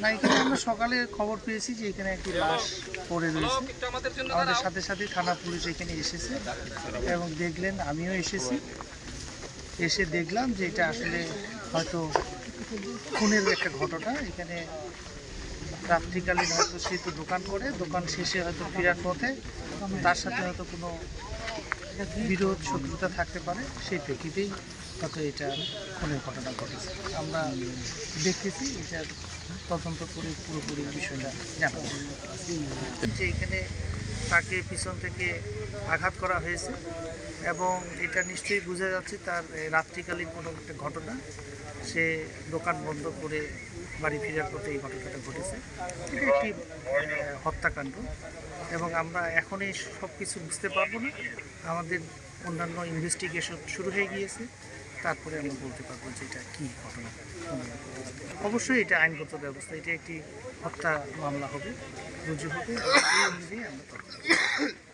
না, এখানে আমরা সকালে খবর পেয়েছি যে এখানে একটি লাশ পড়ে রয়েছে। আমাদের সাথে সাথে থানা পুলিশ এখানে এসেছে এবং দেখলেন, আমিও এসেছি। এসে দেখলাম যে এটা আসলে হয়তো খুনের একটা ঘটনা। এখানে রাত্রিকালীন হয়তো সে তো দোকান করে, দোকান শেষে হয়তো ফেরার পথে তার সাথে হয়তো কোনো বিরোধ, শত্রুতা থাকতে পারে, সেই প্রেক্ষিতেই হয়তো এটা খুনের ঘটনা ঘটেছে। আমরা দেখতেছি এটা তদন্ত করে পুরোপুরি বিষয়টা জানা যে এখানে তাকে পিছন থেকে আঘাত করা হয়েছে এবং এটা নিশ্চয়ই বোঝা যাচ্ছে তার রাত্রিকালীন কোনো একটা ঘটনা। সে দোকান বন্ধ করে বাড়ি ফেরার পথে এই ঘটনাটা ঘটেছে। এটা একটি হত্যাকাণ্ড। এবং আমরা এখনই সব কিছু বুঝতে পারব না। আমাদের অন্যান্য ইনভেস্টিগেশন শুরু হয়ে গিয়েছে। তারপরে আমরা বলতে পারব যে এটা কী ঘটনা। অবশ্যই এটা আইনগত ব্যবস্থা। এটা একটি হত্যা মামলা হবে, রুজু হবে। এই অনুযায়ী আমরা।